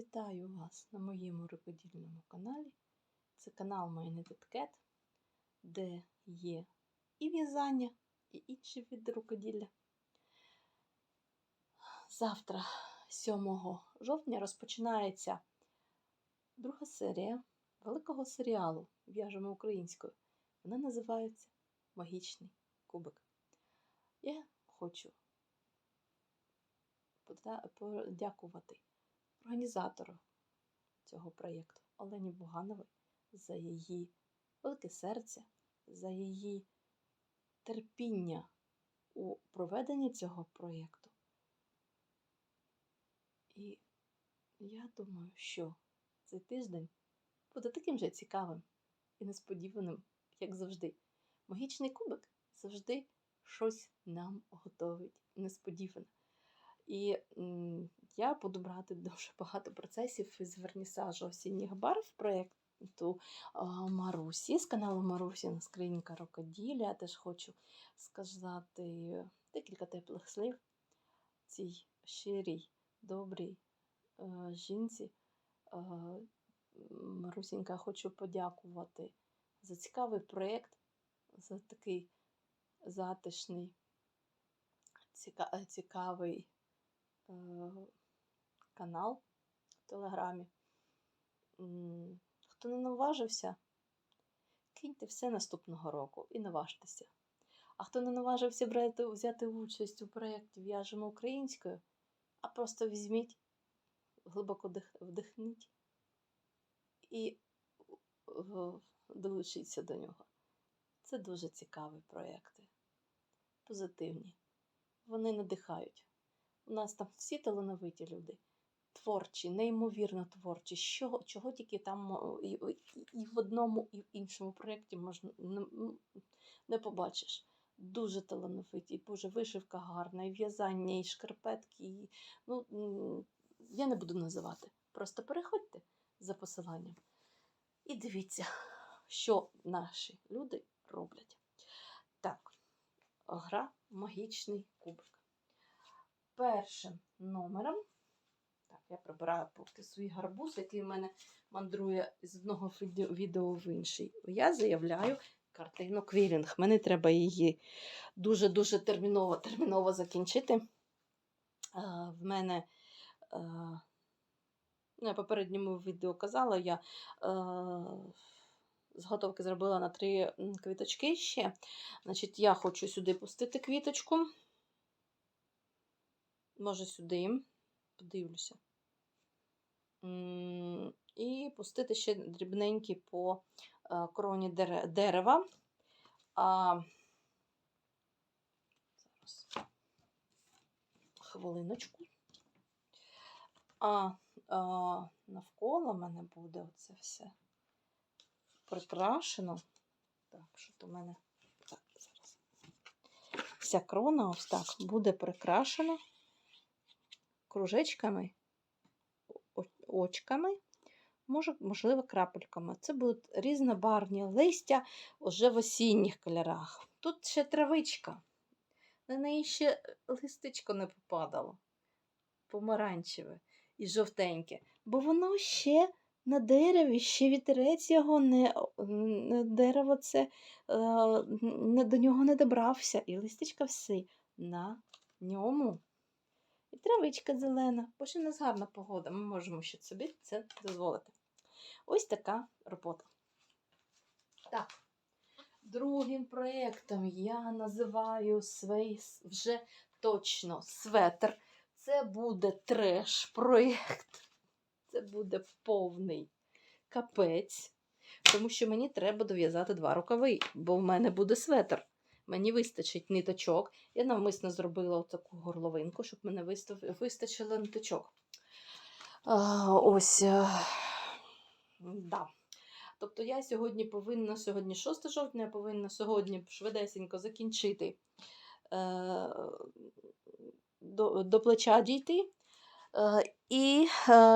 Вітаю вас на моєму рукодільному каналі. Це канал My де є і в'язання, і інші види рукоділля. Завтра, 7 жовтня, розпочинається друга серія великого серіалу В'яжемо українською. Вона називається Магічний кубик. Я хочу подякувати організатору цього проєкту Олені Бугановій за її велике серце, за її терпіння у проведенні цього проєкту. І я думаю, що цей тиждень буде таким же цікавим і несподіваним, як завжди. Магічний кубик завжди щось нам готовить несподіване. І я буду брати дуже багато процесів із вернісажу осінніх барв проєкту Марусі з каналу Марусі на скринька рукоділля. Я теж хочу сказати декілька теплих слів цій щирій, добрій е, жінці. Е, Марусінька, хочу подякувати за цікавий проєкт, за такий затишний, цікавий е, канал в Телеграмі. Хто не наважився, киньте все наступного року і наважтеся. А хто не наважився брати, взяти участь у проєкті В'яжемо українською, а просто візьміть, глибоко вдихніть і долучіться до нього. Це дуже цікаві проєкти, позитивні. Вони надихають. У нас там всі талановиті люди, творчі, неймовірно творчі. Що, чого тільки там і, і, в одному, і в іншому проєкті можна не, не побачиш. Дуже талановиті, боже, вишивка гарна, і в'язання, і шкарпетки. І, ну, я не буду називати. Просто переходьте за посиланням і дивіться, що наші люди роблять. Так, гра магічний кубик першим номером. Я прибираю поки свій гарбуз, який в мене мандрує з одного відео- в інший. Я заявляю картину Квілінг. Мені треба її дуже-дуже терміново, терміново закінчити. А, в мене. А, ну, я попередньому відео казала, я е, зготовки зробила на три квіточки ще. Значить, я хочу сюди пустити квіточку. Може, сюди, подивлюся. І пустити ще дрібненькі по е, кроні дерева. Зараз. Хвилиночку. А, а навколо мене буде оце все прикрашено. Так, що то в мене. Так, зараз. Вся крона ось так буде прикрашена кружечками, очками, можливо, крапельками. Це будуть різнобарвні листя вже в осінніх кольорах. Тут ще травичка. На неї ще листечко не попадало. Помаранчеве і жовтеньке. Бо воно ще на дереві, ще вітерець його не, дерево це е, до нього не добрався. І листечка всі на ньому. І травичка зелена, бо ще в нас гарна погода. Ми можемо ще собі це дозволити. Ось така робота. Так, другим проєктом я називаю свій вже точно светр. Це буде треш-проєкт. Це буде повний капець. Тому що мені треба дов'язати два рукави, бо в мене буде светр. Мені вистачить ниточок. Я навмисно зробила таку горловинку, щоб мене вистачило ниточок. А, ось. е, Да. Тобто я сьогодні повинна, сьогодні 6 жовтня, я повинна сьогодні швидесенько закінчити е, до, до плеча дійти. Е, і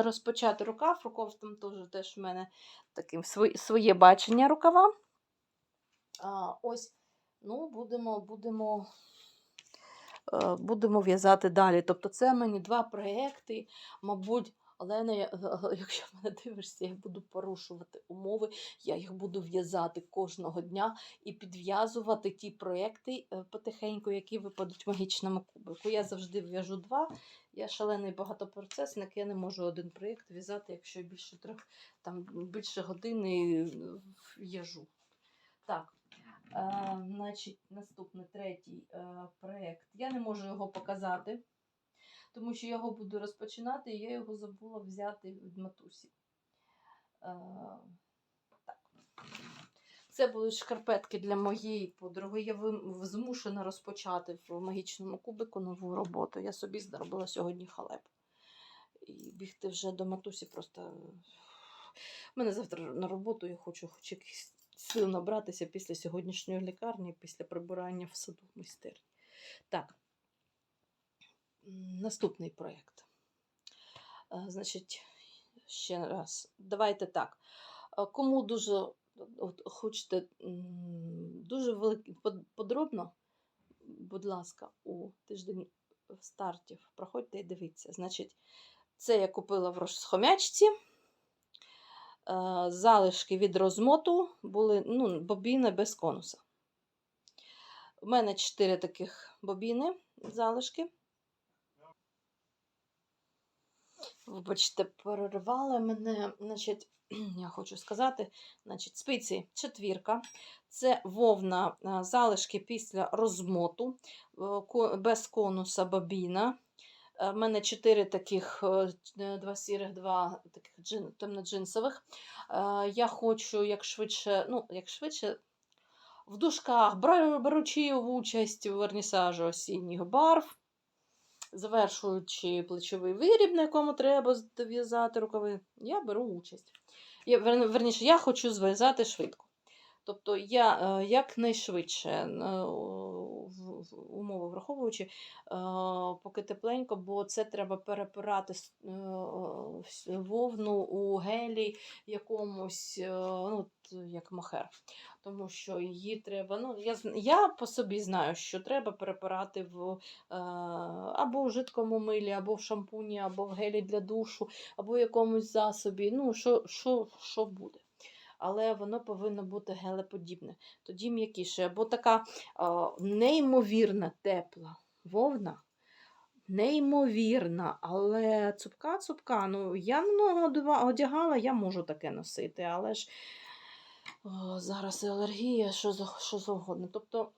розпочати рукав. Рукав там теж, в мене таким своє, бачення рукава. Ось, ну, будемо, будемо, е, будемо в'язати далі. Тобто, це мені два проекти, мабуть, Олена, якщо мене дивишся, я буду порушувати умови, я їх буду в'язати кожного дня і підв'язувати ті проекти е, потихеньку, які випадуть в магічному кубику. Я завжди в'яжу два. Я шалений багатопроцесник, я не можу один проєкт в'язати, якщо більше трьох, там більше години е, в'яжу. Так, е, значить, наступний третій е, проєкт. Я не можу його показати, тому що я його буду розпочинати, і я його забула взяти від матусі. Е, так. Це будуть шкарпетки для моєї подруги. Я змушена розпочати в магічному кубику нову роботу. Я собі зробила сьогодні халеп. І бігти вже до матусі просто. У мене завтра на роботу я хочу хоч якісь сил набратися після сьогоднішньої лікарні, після прибирання в саду майстерні. Так, наступний проєкт. Е, Значить, ще раз, давайте так. Е, Кому дуже от, хочете дуже великий подробно, будь ласка, у тиждень стартів проходьте і дивіться. Значить, це я купила в розхомячці. Е, Залишки від розмоту були ну, бобіни без конуса. У мене 4 таких бобіни залишки. Вибачте, перервали мене. Значить, я хочу сказати, значить, спиці четвірка. Це вовна е, залишки після розмоту, е, без конуса бобіна. Е, В мене чотири таких, е, е, два сірих, два таких джин, темно-джинсових. Е, Я хочу як швидше, ну, як швидше, в дужках, беручи участь у вернісажу осінніх барв, завершуючи плечовий виріб, на якому треба дов'язати рукави, я беру участь. Я, верніше, я хочу зв'язати швидко. Тобто я е, якнайшвидше, е, умови враховуючи, е, поки тепленько, бо це треба перепирати е, вовну у гелі якомусь, е, ну, як мохер. Тому що її треба. Ну, я, я по собі знаю, що треба перепирати в, або в жидкому милі, або в шампуні, або в гелі для душу, або в якомусь засобі. Ну, що, що, що буде. Але воно повинно бути гелеподібне, тоді м'якіше. Або така а, неймовірна тепла вовна. Неймовірна, але цупка-цупка. Ну, я много одягала, я можу таке носити, але ж о, зараз і алергія, що, що завгодно. Тобто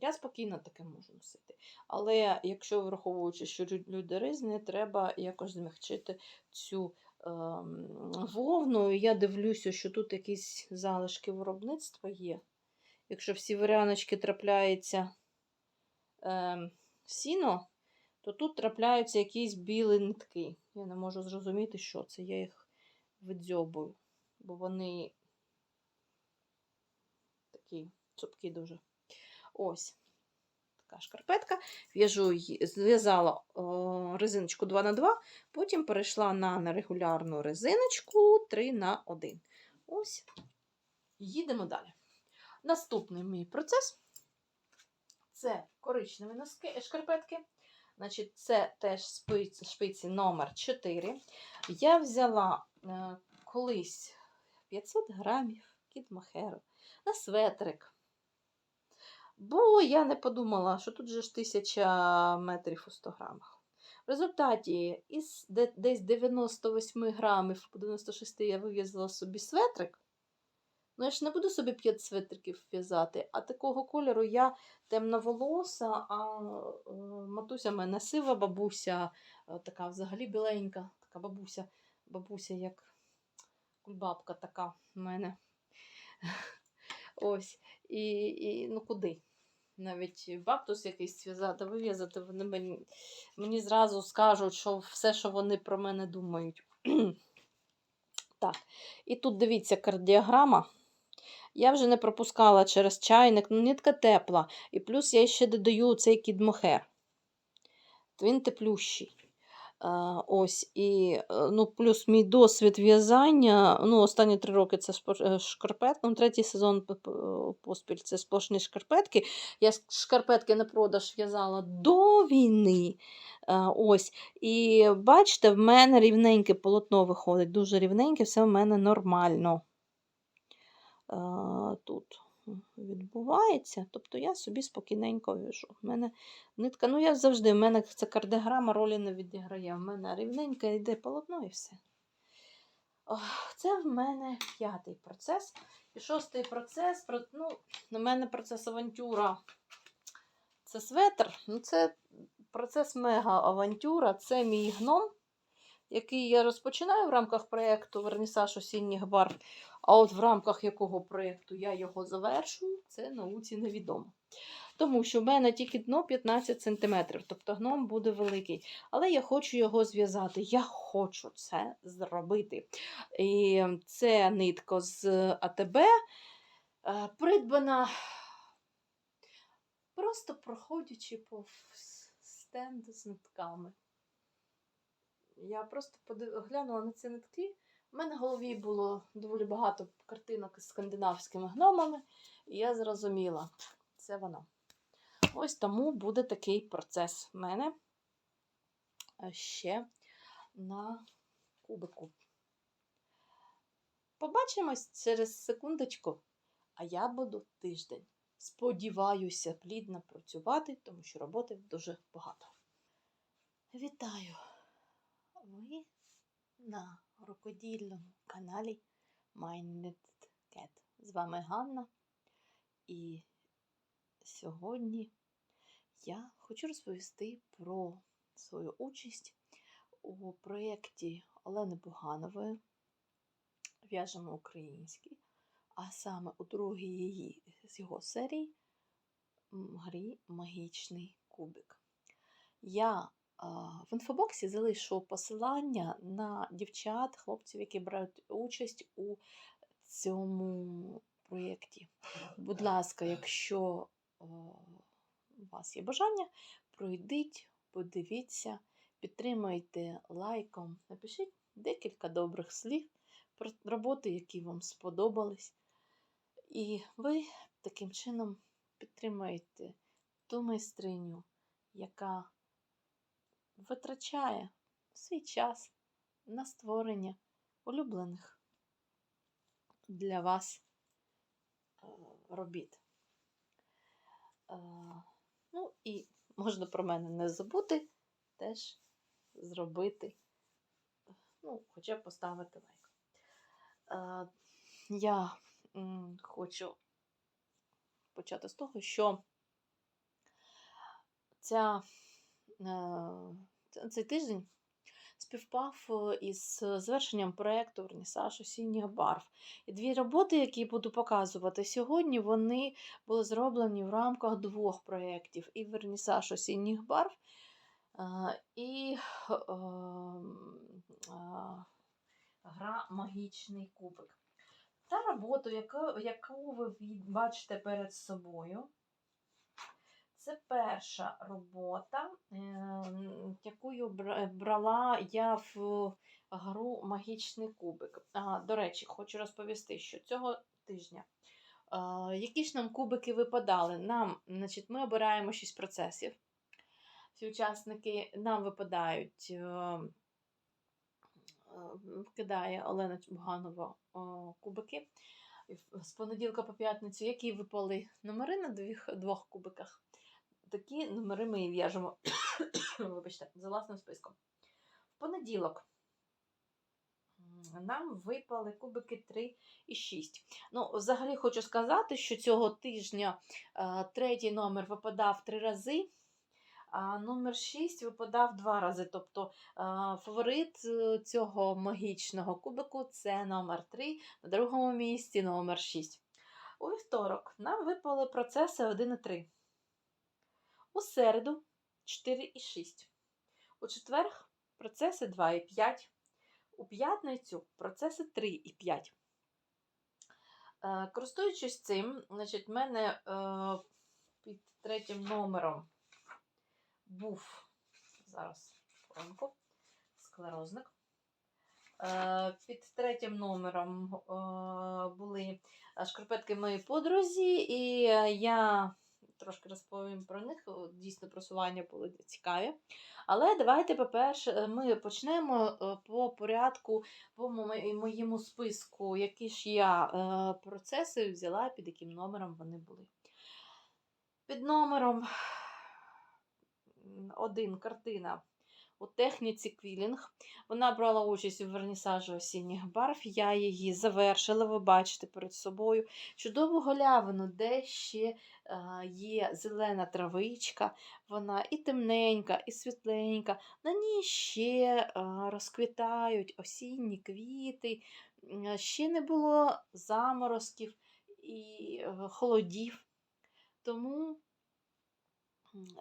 я спокійно таке можу носити. Але якщо враховуючи, що люди різні, треба якось змягчити цю ем, вовну. І Я дивлюся, що тут якісь залишки виробництва є. Якщо всі варіаночки трапляється ем, сіно, то тут трапляються якісь білі нитки. Я не можу зрозуміти, що це. Я їх видзьобую, бо вони такі цупкі дуже. Ось така шкарпетка. В'яжу зв'язала резиночку 2 на 2 потім перейшла на нерегулярну резиночку 3 на 1 Ось. Їдемо далі. Наступний мій процес це коричневі носки, шкарпетки. Значить, це теж шпиці, шпиці номер 4. Я взяла е, колись 500 грамів кіт махеру на светрик. Бо я не подумала, що тут же ж 1000 метрів у 100 грамах. В результаті із десь 98 грамів по 96 я вив'язала собі светрик. Ну, я ж не буду собі 5 светриків в'язати, а такого кольору я темноволоса, а е, матуся мене сива бабуся, е, така взагалі біленька, така бабуся, бабуся як кульбабка така в мене. Ось. І, і ну куди? Навіть баптус якийсь зв'язати, вив'язати, вони мені, мені зразу скажуть, що все, що вони про мене думають. так, і тут дивіться кардіограма. Я вже не пропускала через чайник, ну нитка тепла. І плюс я ще додаю цей кідмохер. Він теплющий. Ось і е, ну, плюс мій досвід в'язання. Ну, останні три роки це е. Ну, третій сезон поспіль це сплошні шкарпетки. Я шкарпетки на продаж в'язала до війни. Ось. І бачите, в мене рівненьке полотно виходить, дуже рівненьке, все в мене нормально. Тут відбувається. Тобто я собі спокійненько в'яжу. В мене нитка, ну я завжди, в мене це кардиграма ролі не відіграє. В мене рівненьке йде полотно і все. Ох, Це в мене п'ятий процес. І шостий процес. про- Ну, на мене процес авантюра. Це светр. Ну, це процес мега-авантюра. Це мій гном, який я розпочинаю в рамках проєкту Вернісаж осінніх барв. А от в рамках якого проєкту я його завершую, це науці невідомо. Тому що в мене тільки дно 15 см, тобто гном буде великий. Але я хочу його зв'язати. Я хочу це зробити. І це нитка з АТБ е, придбана просто проходячи повз стенд з нитками. Я просто подив... на ці нитки. У мене в голові було доволі багато картинок з скандинавськими гномами, і я зрозуміла, це воно. Ось тому буде такий процес в мене е, ще на кубику. Побачимось через секундочку, а я буду тиждень. Сподіваюся, плідно працювати, тому що роботи дуже багато. Вітаю! Ви на рукодільному каналі Minded Cat. З вами Ганна. І сьогодні я хочу розповісти про свою участь у проєкті Олени Буганової В'яжемо український, а саме у другій її з його серії грі Магічний кубик. Я в інфобоксі залишу посилання на дівчат, хлопців, які беруть участь у цьому проєкті. Будь ласка, якщо е, у вас є бажання, пройдіть, подивіться, підтримайте лайком, напишіть декілька добрих слів про роботи, які вам сподобались. І ви таким чином підтримаєте ту майстриню, яка витрачає свій час на створення улюблених для вас е, робіт. Е, Ну і можна про мене не забути, теж зробити, ну, хоча б поставити лайк. Е, Я хочу почати з того, що ця, цей тиждень співпав е, із завершенням проєкту Вернісаж осінніх барв. І дві роботи, які буду показувати сьогодні, вони були зроблені в рамках двох проєктів: і Вернісаж осінніх барв, е, і е, е, гра Магічний кубик. Та робота, яку, яку ви бачите перед собою, це перша робота, е, яку брала я в гру Магічний кубик. А, до речі, хочу розповісти, що цього тижня. е, Які ж нам кубики випадали? Нам, значить, ми обираємо 6 процесів. Всі учасники нам випадають. е, Вкидає Олена Буганова кубики. З понеділка по п'ятницю, які випали номери на двох кубиках, такі номери ми в'яжемо вибачте, за власним списком. В понеділок нам випали кубики 3 і 6. Ну, взагалі хочу сказати, що цього тижня е, третій номер випадав три рази, а номер 6 випадав два рази. Тобто е, фаворит е, цього магічного кубику це номер 3, на другому місці номер 6. У вівторок нам випали процеси 1 і 3. У середу 4 і 6. У четверг процеси 2 і 5. У п'ятницю процеси 3 і 5. Е, Користуючись цим, значить, в мене е, під третім номером був зараз хвилинку, склерозник. Е, Під третім номером були шкарпетки моїй подрузі, і я трошки розповім про них. Дійсно, просування були цікаві. Але давайте, по-перше, е, ми почнемо е, по порядку, по моєму списку, які ж я е, процеси взяла, під яким номером вони були. Під номером один картина у техніці квілінг. Вона брала участь у вернісажі осінніх барв. Я її завершила, ви бачите перед собою. Чудову голявину, де ще е, є зелена травичка. Вона і темненька, і світленька. На ній ще е, розквітають осінні квіти. М, Ще не було заморозків і е, холодів. Тому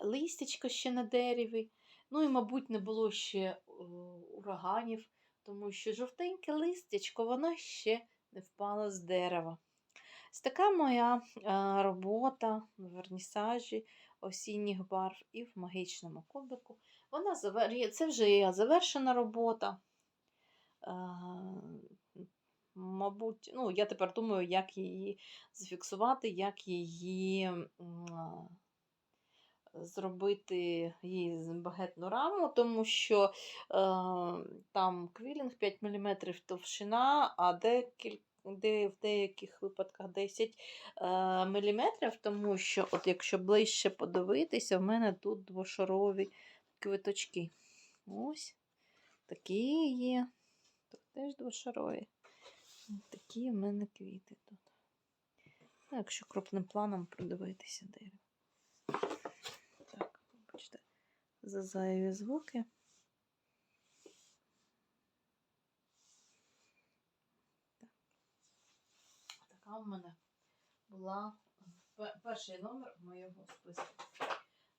листячко ще на дереві. Ну і, мабуть, не було ще е, ураганів, тому що жовтеньке листячко, воно ще не впало з дерева. Ось така моя е, робота в вернісажі осінніх барв і в магічному кубику. Вона завер... Це вже є завершена робота. Е, Мабуть, ну, я тепер думаю, як її зафіксувати, як її зробити її багетну раму, тому що е, там квілінг 5 мм товщина, а декіль, де, в деяких випадках 10 е, мм, тому що, от якщо ближче подивитися, в мене тут двошарові квиточки. Ось такі є. Тут теж двошарові. Такі в мене квіти тут. Ну, якщо крупним планом продивитися дерево. Так, вибачте, за зайві звуки. Так. Така в мене була перший номер моєго списку.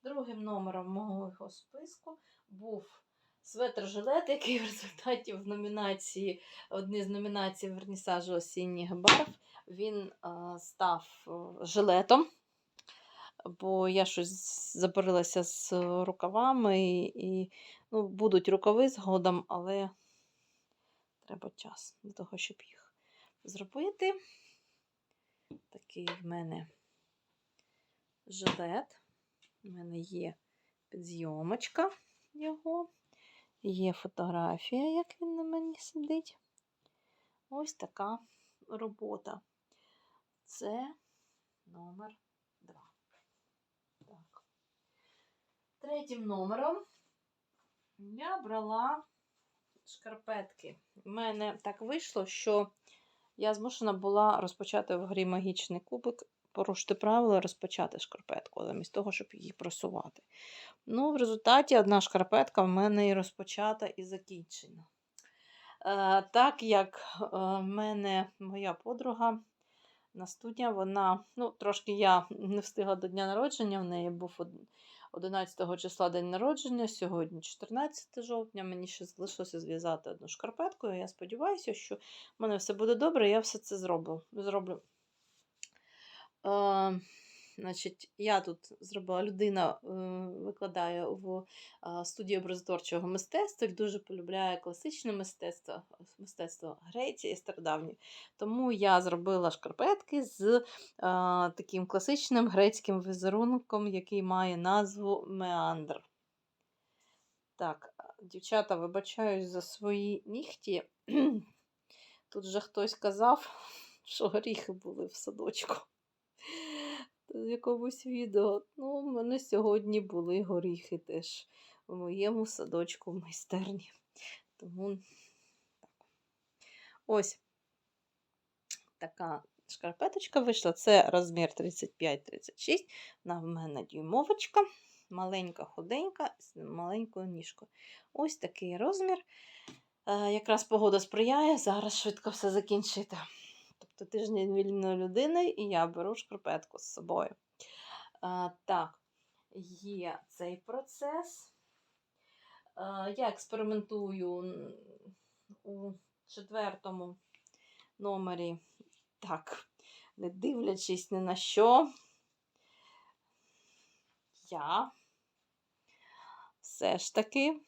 Другим номером мого списку був светр-жилет, який в результаті в номінації, одній з номінацій вернісажу осінніх барв, він а, став жилетом бо я щось заборилася з рукавами і, і ну, будуть рукави згодом, але треба час для того, щоб їх зробити. Такий в мене жилет. У мене є підзйомочка його, є фотографія, як він на мені сидить. Ось така робота. Це номер 2. Так. Третім номером я брала шкарпетки. У мене так вийшло, що я змушена була розпочати в грі магічний кубик, порушити правила, розпочати шкарпетку, замість того, щоб її просувати. Ну, в результаті одна шкарпетка в мене і розпочата, і закінчена. Е, так як е, в мене моя подруга Настуня, вона, ну, трошки я не встигла до дня народження, в неї був од- 11 числа день народження, сьогодні 14 жовтня. Мені ще залишилося зв'язати одну шкарпетку. Я сподіваюся, що в мене все буде добре, я все це зроблю. зроблю. Е, значить, я тут зробила людина, е, викладає в студії образотворчого мистецтва і дуже полюбляє класичне мистецтво, мистецтво Греції стародавнє. Тому я зробила шкарпетки з е, таким класичним грецьким візерунком, який має назву Меандр. Так, дівчата, вибачаюсь за свої нігті. Тут же хтось казав, що горіхи були в садочку. В якомусь відео. Ну, в мене сьогодні були горіхи теж в моєму садочку в майстерні. Тому так. Ось така шкарпеточка вийшла. Це розмір 35-36. Вона в мене дюймовочка, маленька худенька, з маленькою ніжкою. Ось такий розмір. Е, якраз погода сприяє, зараз швидко все закінчити. Тобто тиждень вільної людини, і я беру шкарпетку з собою. Е, так, є цей процес. Е, я експериментую у четвертому номері, так, не дивлячись ні на що. Я все ж таки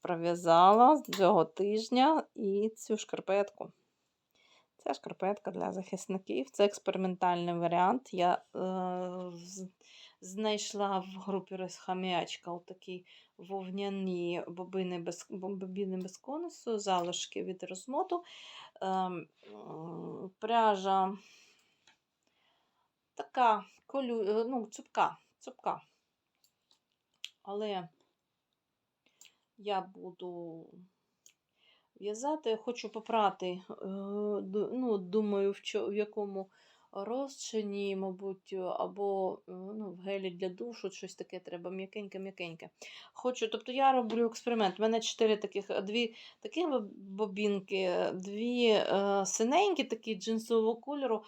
пров'язала цього тижня і цю шкарпетку. Це шкарпетка для захисників. Це експериментальний варіант. Я е, знайшла в групі розхам'ячка отакі вовняні бобини без, бобіни без конусу, залишки від розмоту. Ем, м, пряжа така колю, е, ну, цупка, цупка. Але я буду в'язати, хочу попрати, е, ну, думаю, в, якому розчині, мабуть, або е, ну, в гелі для душу, щось таке треба м'якеньке-м'якеньке. Хочу, тобто я роблю експеримент. У мене чотири таких, дві такі бобінки, дві е, синенькі, такі джинсового кольору. Е,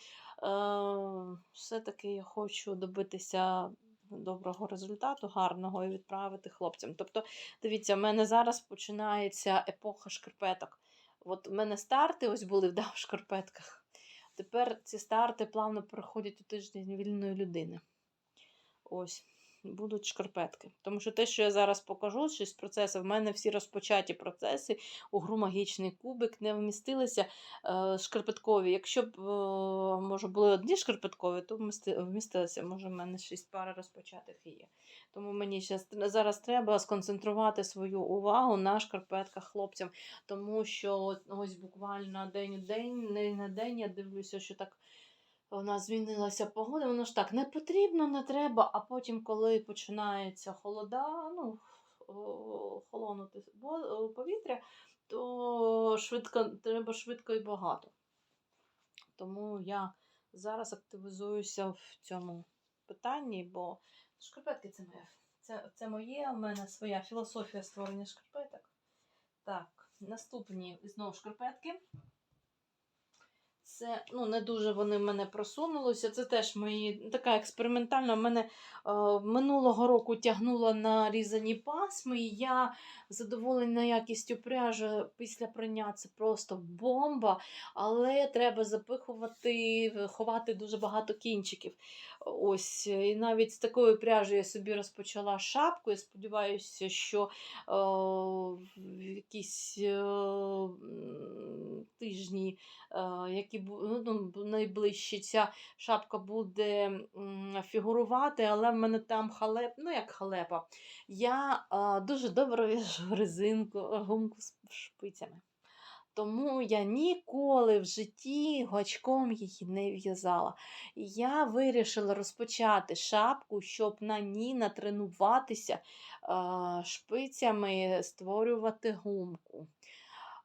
все-таки я хочу добитися доброго результату, гарного і відправити хлопцям. Тобто, дивіться, в мене зараз починається епоха шкарпеток. От в мене старти ось були да, в шкарпетках. Тепер ці старти плавно переходять у тиждень вільної людини. Ось, будуть шкарпетки. Тому що те, що я зараз покажу, щось процеси, в мене всі розпочаті процеси у гру магічний кубик не вмістилися е, шкарпеткові. Якщо б, е, може, були одні шкарпеткові, то вмістилися. Може, в мене шість пар розпочатих є. Тому мені зараз треба сконцентрувати свою увагу на шкарпетках хлопцям. Тому що ось буквально день у день, не на день я дивлюся, що так у нас змінилася погода, воно ж так не потрібно, не треба, а потім, коли починається холода, ну, холонути повітря, то швидко, треба швидко і багато. Тому я зараз активізуюся в цьому питанні, бо шкарпетки це моє. Це, це моє, у мене своя філософія створення шкарпеток. Так, наступні знову шкарпетки. Це ну, не дуже вони в мене просунулися. Це теж мої така експериментальна. Мене е, минулого року тягнула на різані пасми. І я задоволена якістю пряжі після прання. Це просто бомба. Але треба запихувати, ховати дуже багато кінчиків. Ось, і навіть з такою пряжею я собі розпочала шапку. Я сподіваюся, що е, якісь е, тижні е, які ну, ну, найближчі ця шапка буде фігурувати, але в мене там халеп, ну як халепа. Я е, дуже добре в'яжу резинку, е, гумку з шпицями. Тому я ніколи в житті гачком її не в'язала. Я вирішила розпочати шапку, щоб на ній натренуватися е, шпицями створювати гумку.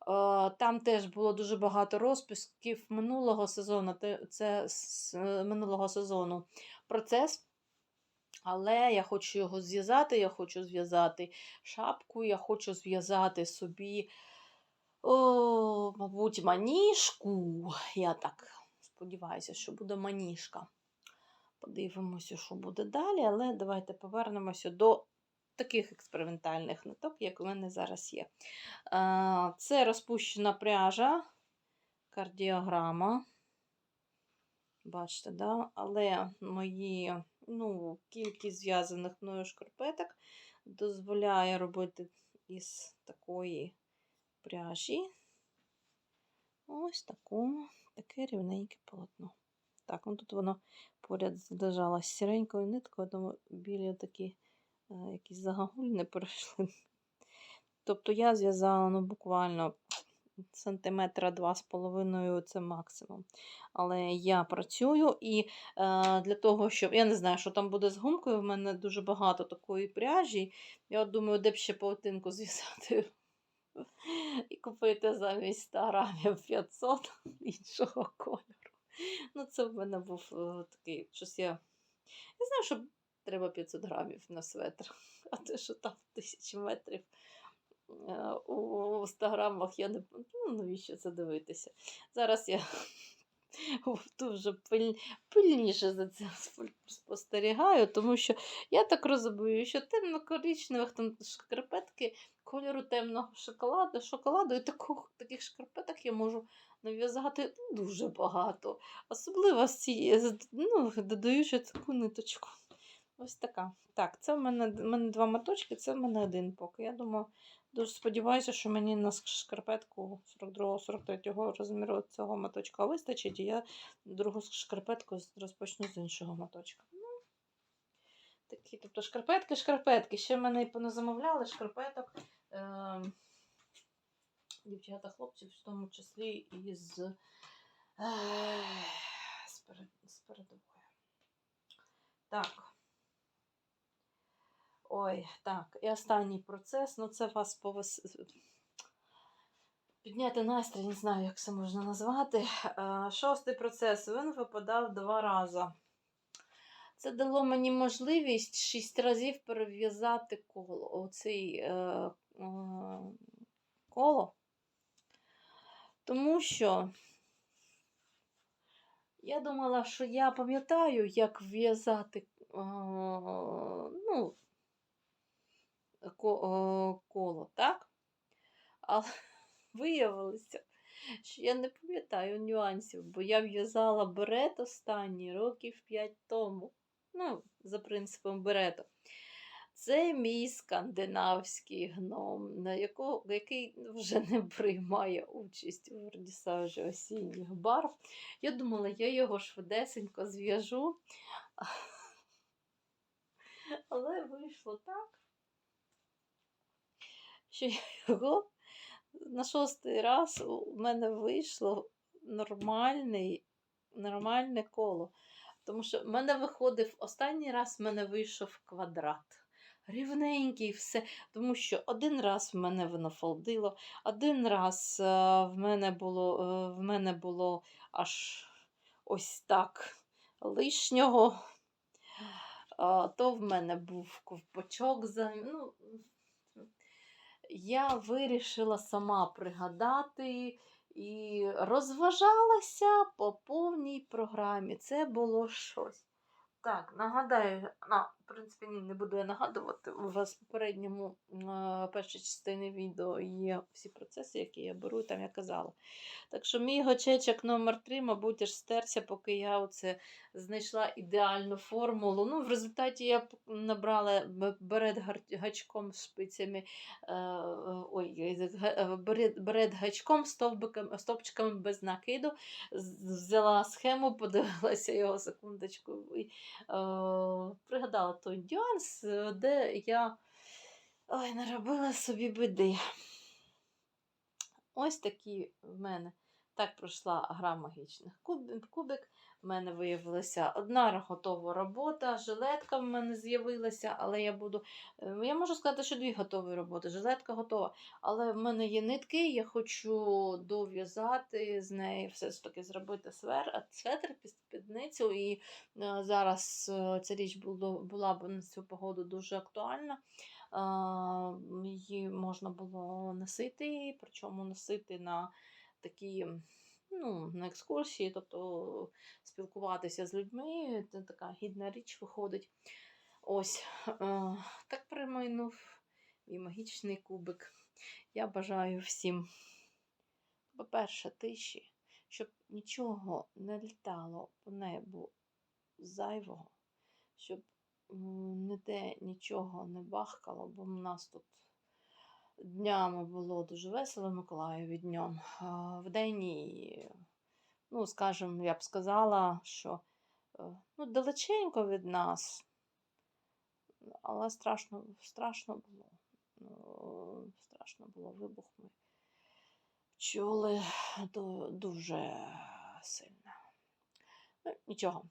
Е, Там теж було дуже багато розписків минулого сезону. Це минулого сезону процес. Але я хочу його зв'язати. Я хочу зв'язати шапку, я хочу зв'язати собі, о, мабуть, маніжку. Я так сподіваюся, що буде маніжка. Подивимося, що буде далі, але давайте повернемося до таких експериментальних ниток, як у мене зараз є. Це розпущена пряжа, кардіограма. Бачите, да? але мої ну, кількість зв'язаних мною шкарпеток дозволяє робити із такої пряжі ось таку, таке рівненьке полотно. Так, ну тут воно поряд лежало сіренькою ниткою, тому білі такі е, якісь загогульни перейшли. Тобто я зв'язала ну, буквально сантиметра два з половиною це максимум. Але я працюю і е, для того, щоб. Я не знаю, що там буде з гумкою. В мене дуже багато такої пряжі. Я от думаю, де б ще паутинку зв'язати. І купити замість 100 грамів 500 іншого кольору. Ну, це в мене був е, такий щось я. Я знаю, що треба 500 грамів на светр, а те, що там тисячі метрів у 100 грамах, я не ну, навіщо це дивитися. Зараз я дуже пиль, пильніше за спо- спостерігаю, тому що я так розумію, що темно-коричневих там шкарпетки кольору темного шоколаду, шоколаду і такого, таких шкарпеток я можу нав'язати дуже багато. Особливо з цієї, ну, додаючи таку ниточку. Ось така. Так, це в мене, в мене два моточки, це в мене один поки. Я думаю, Дуже сподіваюся, що мені на шкарпетку 42-43 розміру цього моточка вистачить, і я другу шкарпетку розпочну з іншого моточка. Ну, такі, тобто шкарпетки, шкарпетки. Ще мене і поназамовляли шкарпеток. Е- дівчата, хлопці, в тому числі і з, е- з, перед, з передової. Так. Ой, так, і останній процес, ну це вас повис... підняти настрій, не знаю, як це можна назвати. Е, Шостий процес, він випадав два рази. Це дало мені можливість шість разів перев'язати коло. Оцей е, е, коло. Тому що я думала, що я пам'ятаю, як в'язати е, ну, коло, так? Але виявилося, що я не пам'ятаю нюансів, бо я в'язала берет останній років 5 тому. Ну, за принципом берету. Це мій скандинавський гном, на якого, який вже не приймає участь у вернісажі осінніх барв. Я думала, я його швидесенько зв'яжу. Але вийшло так, що його на шостий раз у мене вийшло нормальний, нормальне коло. Тому що в мене виходив останній раз в мене вийшов квадрат. Рівненький все. Тому що один раз в мене воно фолдило, один раз е, в мене було, е, в мене було аж ось так лишнього. То в мене був ковпачок. Ну, я вирішила сама пригадати і розважалася по повній програмі. Це було щось. Так, нагадаю, в принципі, ні, не буду я нагадувати. У вас в попередньому е, першій частині відео є всі процеси, які я беру, там я казала. Так що мій гачечок номер 3 мабуть, аж стерся, поки я оце знайшла ідеальну формулу. Ну, в результаті я набрала берет гачком шпицями, ой, берет, гачком, стовпчиками без накиду. Взяла схему, подивилася його секундочку і е, пригадала той нюанс, е, де я ой, наробила собі биди. Ось такі в мене. Так пройшла гра магічних кубик. В мене виявилася одна готова робота, жилетка в мене з'явилася, але я буду. е, Я можу сказати, що дві готові роботи. Жилетка готова. Але в мене є нитки, я хочу дов'язати з неї, все ж таки зробити свер, светр, під спідницю. І е, зараз е, ця річ була б на цю погоду дуже актуальна. Її можна було носити, причому носити на такі ну, на екскурсії, тобто спілкуватися з людьми. Це така гідна річ виходить. Ось е, так примайнув мій магічний кубик. Я бажаю всім, по-перше, тиші, щоб нічого не літало по небу зайвого, щоб ніде нічого не бахкало, бо в нас тут днями було дуже весело в Миколаєві днем. А Вдень, і, ну, скажімо, я б сказала, що е, ну, далеченько від нас, але страшно, страшно було. Ну, Страшно було вибух. Ми чули дуже сильно. Ну, нічого.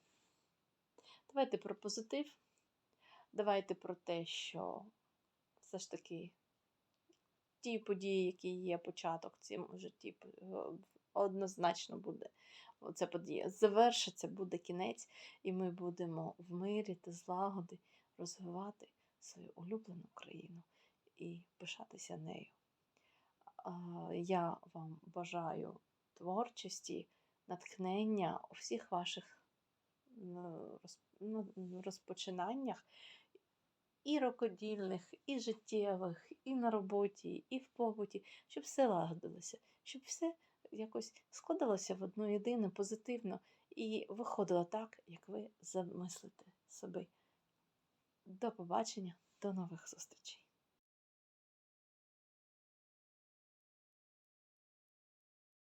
Давайте про позитив. Давайте про те, що все ж таки ті події, які є початок в цьому житті, однозначно буде ця подія. Завершиться, буде кінець, і ми будемо в мирі та злагоди розвивати свою улюблену країну і пишатися нею. Я вам бажаю творчості, натхнення у всіх ваших ну, ну, розпочинаннях і рокодільних, і життєвих, і на роботі, і в побуті, щоб все лагодилося, щоб все якось складалося в одну єдине позитивно і виходило так, як ви замислите собі. До побачення, до нових зустрічей!